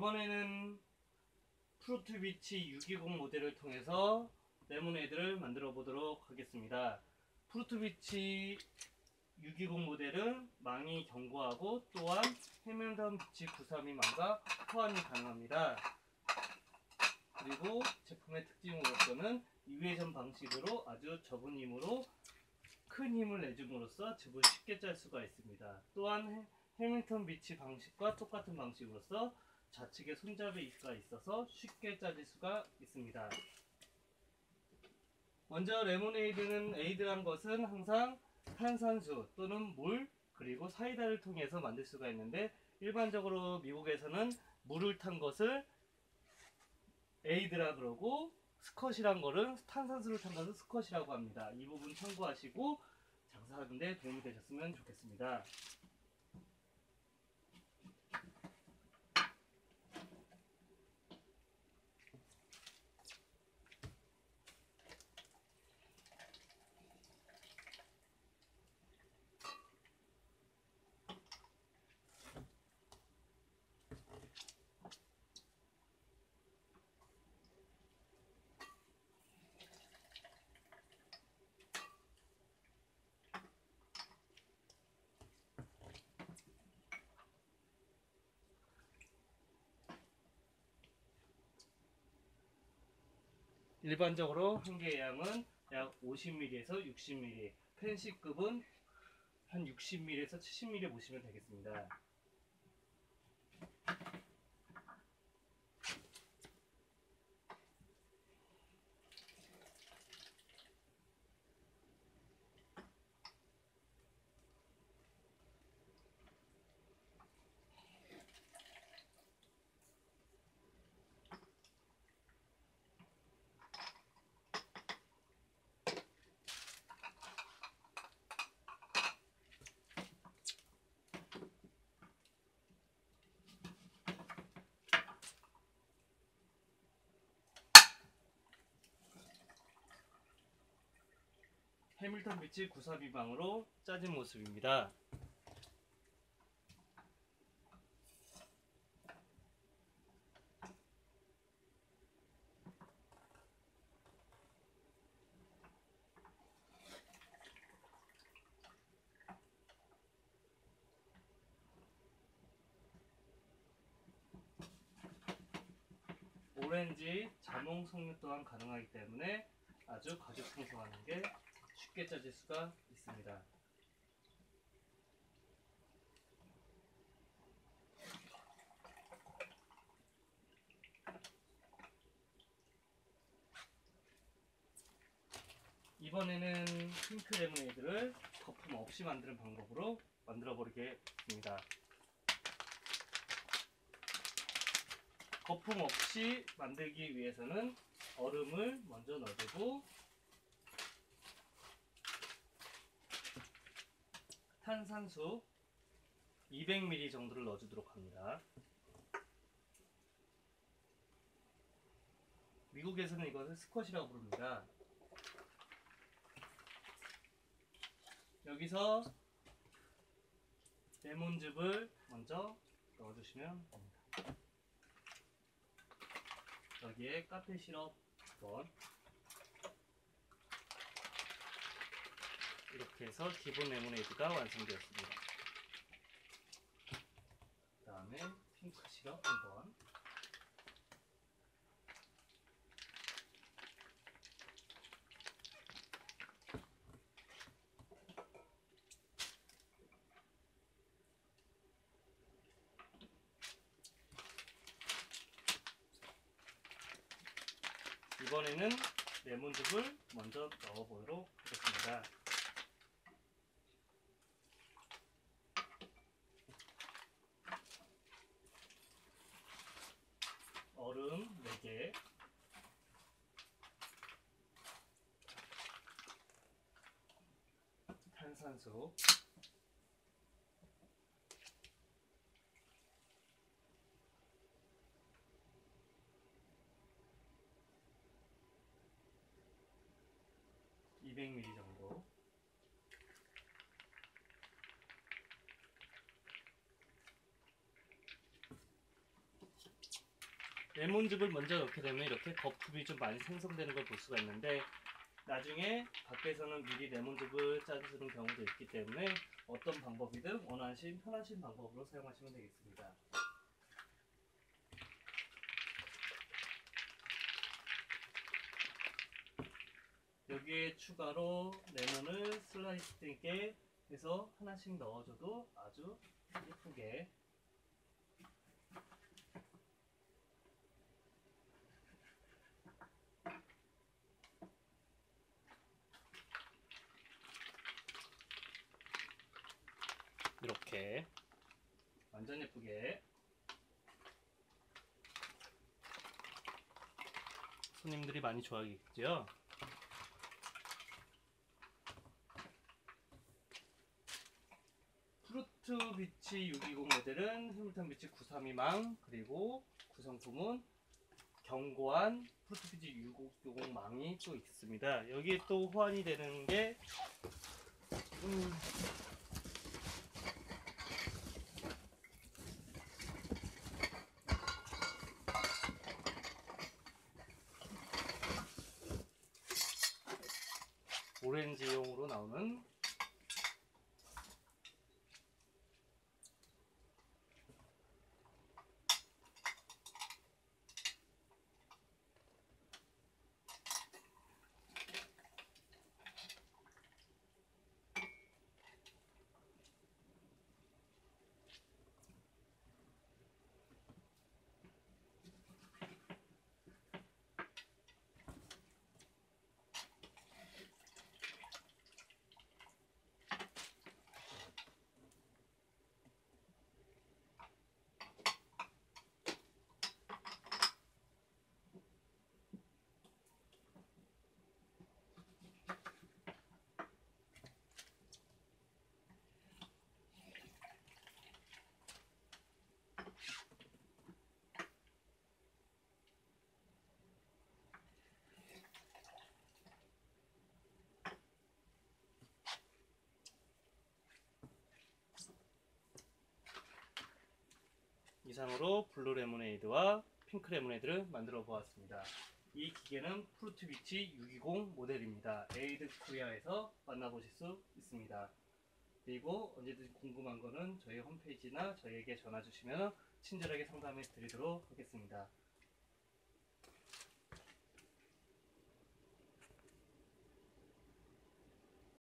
이번에는 프루트비치 620 모델을 통해서 레모네이드를 만들어 보도록 하겠습니다. 프루트비치 620 모델은 망이 견고하고 또한 해면선 비치 932망과 호환이 가능합니다. 그리고 제품의 특징으로서는 유회전 방식으로 아주 적은 힘으로 큰 힘을 내줌으로써 즙을 쉽게 짤 수가 있습니다. 또한 해- 해밀턴 비치 방식과 똑같은 방식으로서 좌측에 손잡이가 있어서 쉽게 짜질 수가 있습니다. 먼저 레모네이드는 에이드한 것은 항상 탄산수 또는 물 그리고 사이다를 통해서 만들 수가 있는데 일반적으로 미국에서는 물을 탄 것을 에이드라 그러고 스컷이란 거는 탄산수를 탄 것을 스컷이라고 합니다. 이 부분 참고하시고 장사하는 데 도움이 되셨으면 좋겠습니다. 일반적으로 한 개의 양은 약 50ml에서 60ml, 펜시급은 한 60ml에서 70ml 보시면 되겠습니다. 해밀턴 비치 942방으로 짜진 모습입니다. 오렌지, 자몽 석류 또한 가능하기 때문에 아주 가죽 풍성하는 게 쉽게 짜질 수가 있습니다. 이번에는 핑크 레모네이드를 거품 없이 만드는 방법으로 만들어 보겠습니다. 거품 없이 만들기 위해서는 얼음을 먼저 넣어주고 탄산수 200ml 정도를 넣어주도록 합니다. 미국에서는 이것을 스쿼시라고 부릅니다. 여기서 레몬즙을 먼저 넣어주시면 됩니다. 여기에 카페 시럽 번 이렇게 해서 기본 레모네이드가 완성되었습니다. 그 다음에 핑크 시럽 한번 이번에는 레몬즙을 먼저 넣어보도록 하겠습니다. 얼음 4개 탄산수 (200ml) 정도 레몬즙을 먼저 넣게 되면 이렇게 거품이 좀 많이 생성되는 걸 볼 수가 있는데 나중에 밖에서는 미리 레몬즙을 짜주는 경우도 있기 때문에 어떤 방법이든 원하신 편하신 방법으로 사용하시면 되겠습니다. 여기에 추가로 레몬을 슬라이스 되게 해서 하나씩 넣어줘도 아주 예쁘게 이렇게 완전 예쁘게 손님들이 많이 좋아하겠죠? 프루트 비치 620 모델은 흐물탄 비치 932망 그리고 구성품은 견고한 프루트 비치 660 망이 또 있습니다. 여기에 또 호환이 되는 게 음, 오렌지용으로 나오는 이상으로 블루 레모네이드와 핑크 레모네이드를 만들어 보았습니다. 이 기계는 프루트 비치 620 모델입니다. 에이드 코리아에서 만나보실 수 있습니다. 그리고 언제든지 궁금한 거는 저희 홈페이지나 저희에게 전화 주시면 친절하게 상담해 드리도록 하겠습니다.